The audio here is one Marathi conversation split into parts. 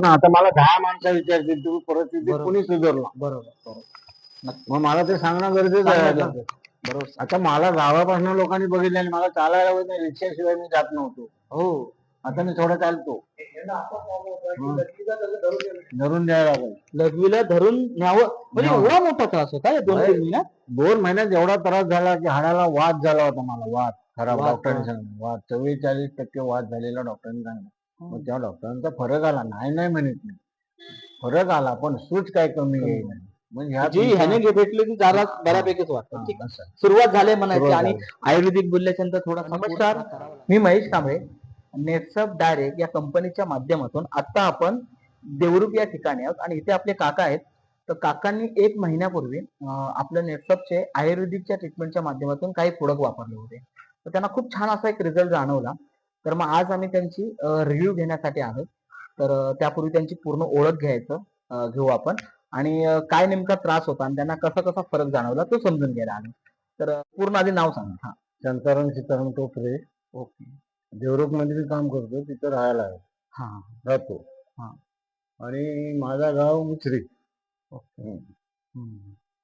ना आता मला दहा माणसं विचारतील तुम्ही परिस्थिती बरोबर. कोणी सुधारला बरोबर बरोबर. मग मला ते सांगणं गरजेचं आहे आता. बरोबर. आता मला गावापासून लोकांनी बघितलं आणि मला चालायला होत नाही रिक्षाशिवाय मी जात नव्हतो. हो. आता मी थोडं चालतो. धरून द्यायला लागेल. लघवीला धरून न्यावं. म्हणजे न्यावं. एवढा मोठा त्रास होता या दोन. तीन महिन्यात? दोन महिन्यात एवढा त्रास झाला की हाडाला वाद झाला होता मला. वाद. खराब डॉक्टरांनी. सांगितलं. वाद. चव्वेचाळीस टक्के वाद झालेला डॉक्टरांनी सांगितलं. मग त्या डॉक्टरांचा फरक आला. नाही नाही म्हणत नाही. फरक आला पण सूज काय कमी येईल म्हणजे ह्या जी ह्याने घे- भेटली ती जरा बऱ्यापैकीच वाटतं. ठीक. आहे. सुरुवात झाली म्हणायची सुरुवात आणि आयुर्वेदिक बोलल्याच्या नंतर थोडा नमस्कार. मी महेश कांबळे. नेटसप डायरेक्ट या कंपनीच्या माध्यमातून आता आपण देवरूप या ठिकाणी आहोत. आणि इथे आपले काका आहेत. तर काकांनी एक महिन्यापूर्वी अं, आपल्या नेटसपचे आयुर्वेदिकच्या ट्रीटमेंटच्या माध्यमातून काही प्रोडक्ट वापरले होते. तर त्यांना खूप छान असा एक रिझल्ट जाणवला. तर मग आज आम्ही त्यांची रिव्ह्यू घेण्यासाठी आहोत तर त्यापूर्वी त्यांची पूर्ण ओळख घ्यायचं घेऊ आपण. आणि काय नेमका त्रास होता आणि त्यांना कसा कसा फरक जाणवला तो समजून घ्यायला आलो तर पूर्ण आधी नाव सांगा. हा. शांताराम सीताराम टोपरे. ओके. देवरुखमध्ये मी काम करतो तिथं राहायला आहे. हा. राहतो. हा. आणि माझा गाव मुचरी ओके.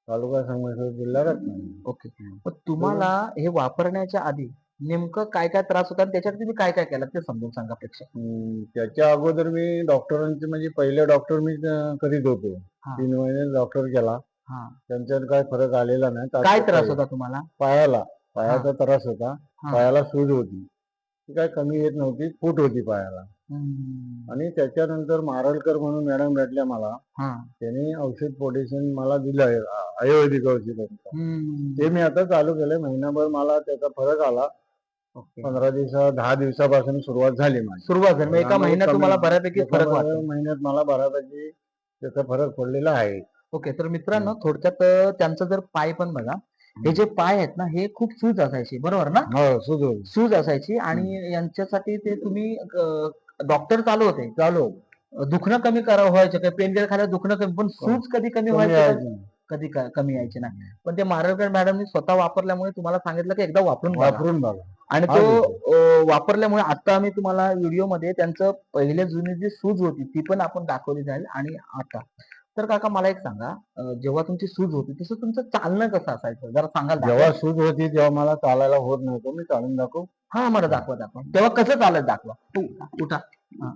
तालुका संगमेश्वर जिल्हा रत्नागिरी. ओके. मग तुम्हाला हे वापरण्याच्या आधी नेमकं काय काय त्रास होता आणि त्याच्यात तुम्ही काय काय केलं ते समजून सांगा प्रेक्षक हम्म, त्याच्या अगोदर मी डॉक्टरांचे म्हणजे पहिले डॉक्टर मी अं, करीत होतो हा. तीन महिने डॉक्टर केला हा त्यांच्यात काय फरक आलेला नाही काय त्रास. होता तुम्हाला पायाला पायाचा त्रास होता हा. पायाला सूज होती ती काय कमी येत नव्हती फूट होती पायाला हम्म. आणि त्याच्यानंतर मारलकर म्हणून मॅडम भेटल्या मला हा. त्यांनी औषध पोटेशन मला दिलं आहे आयुर्वेदिक औषध हम्म. ते मी आता चालू केलंय महिनाभर मला त्याचा फरक आला. पंधरा दिवसा दहा दिवसापासून सुरुवात झाली माझी. सुरुवात झाली. एका महिन्यात तुम्हाला बऱ्यापैकी फरक महिन्यात मला बऱ्यापैकी त्याचा फरक पडलेला आहे. ओके तर मित्रांनो थोडक्यात अं, त्यांचा जर पाय पण बघा हे जे पाय आहेत ना हे खूप सूज असायचे बरोबर ना? हो सूज असायची आणि यांच्यासाठी ते तुम्ही डॉक्टर चालू होते. चालू. दुखणं कमी करा व्हायचं काय पेन खायला दुखणं कमी पण सूज कधी कमी कमी व्हायचं का? कधी क- कमी यायचे नाही. पण ते मारलकर मॅडमनी स्वतः वापरल्यामुळे तुम्हाला सांगितलं की एकदा वापरून बघा. वापरून बघा. आणि तो वापरल्यामुळे आता आम्ही तुम्हाला व्हिडिओमध्ये त्यांचं पहिले जुनी जी सूज होती ती पण आपण दाखवली जाईल आणि आता. तर काका मला एक सांगा जेव्हा तुमची सूज होती तसं तुमचं चालणं कसं असायचं? जरा सांगाल दाखवा. जेव्हा सूज होती तेव्हा मला चालायला होत नव्हतं. मी चालून दाखवू? हा मला दाखवा दाखवा. तेव्हा कसं चालत दाखवा? उठा, उठा. हा.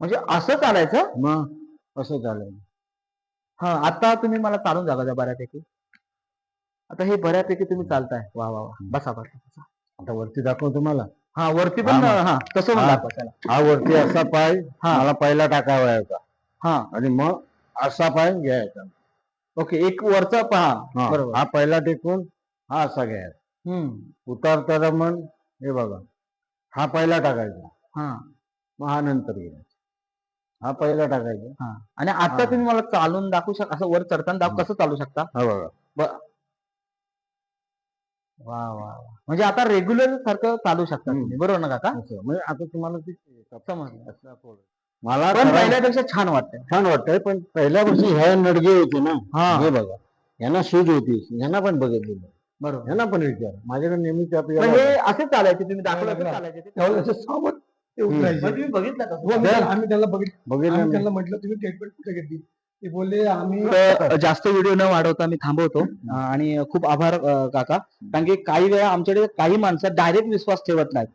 म्हणजे असं चालायचं? मग असं चालेल हा आता तुम्ही मला चालून द्या बऱ्यापैकी. आता हे बऱ्यापैकी तुम्ही चालताय. वा वा वा. बसा बसा बसा. आता वरती दाखव तुम्हाला. हा वरती पण हा. हा तसं पण हा. दाखवा हा वरती असा पाय हा. मला पहिला टाकावा होता हा. आणि मग असा पाय घ्यायचा. ओके एक वरचा पहा. हा, बरोबर. हा पहिला टेकून हा असा घ्यायचा. हम्म. उतारताना मग हे बघा. हा पहिला टाकायचा. हा. मग हा नंतर घ्यायचा. हा पहिला टाकायचा. हा. आणि आता हा. तुम्ही मला चालून दाखवू शकता असं वर चढताना दाखव कसं चालू शकता? हा बघा. वा वा वा म्हणजे आता रेग्युलर सारखं चालू शकता हम्म. तुम्ही बरोबर ना काका असं म्हणजे आता तुम्हाला ते समजलं असं. मला पण पहिल्यापेक्षा छान वाटतंय छान वाटतंय पण पहिल्या वर्षी ह्या नडगे होते ना हा हे बघा यांना सूज होती यांना पण बघितलेलं बरोबर यांना पण विचार माझ्याकडे नेहमीच पण आपल्याला हे असेच चालायचे तुम्ही दाखवलं असं. चालायचे ते. त्यावेळेस असे सावध ते हम्म. उठायचे. मग तुम्ही बघितलं का हो, मी त्याला- आम्ही त्याला बघितलं आम्ही. त्यांना म्हटलं तुम्ही ट्रीटमेंट कुठे घेतली ते बोलले आम्ही जास्त व्हिडिओ न वाढवता मी थांबवतो. आणि खूप आभार काका. कारण की काही वेळा आमच्याकडे काही माणसं डायरेक्ट विश्वास ठेवत नाहीत.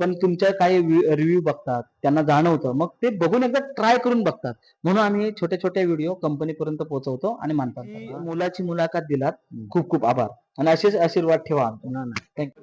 पण तुमच्या काही रिव्ह्यू बघतात त्यांना जाणवतं. मग ते बघून एकदा ट्राय करून बघतात. म्हणून आम्ही छोटे छोटे व्हिडिओ कंपनीपर्यंत पोहोचवतो आणि मानतात मुलाची मुलाखत दिलात. खूप खूप आभार. आणि असेच आशीर्वाद ठेवा. थँक्यू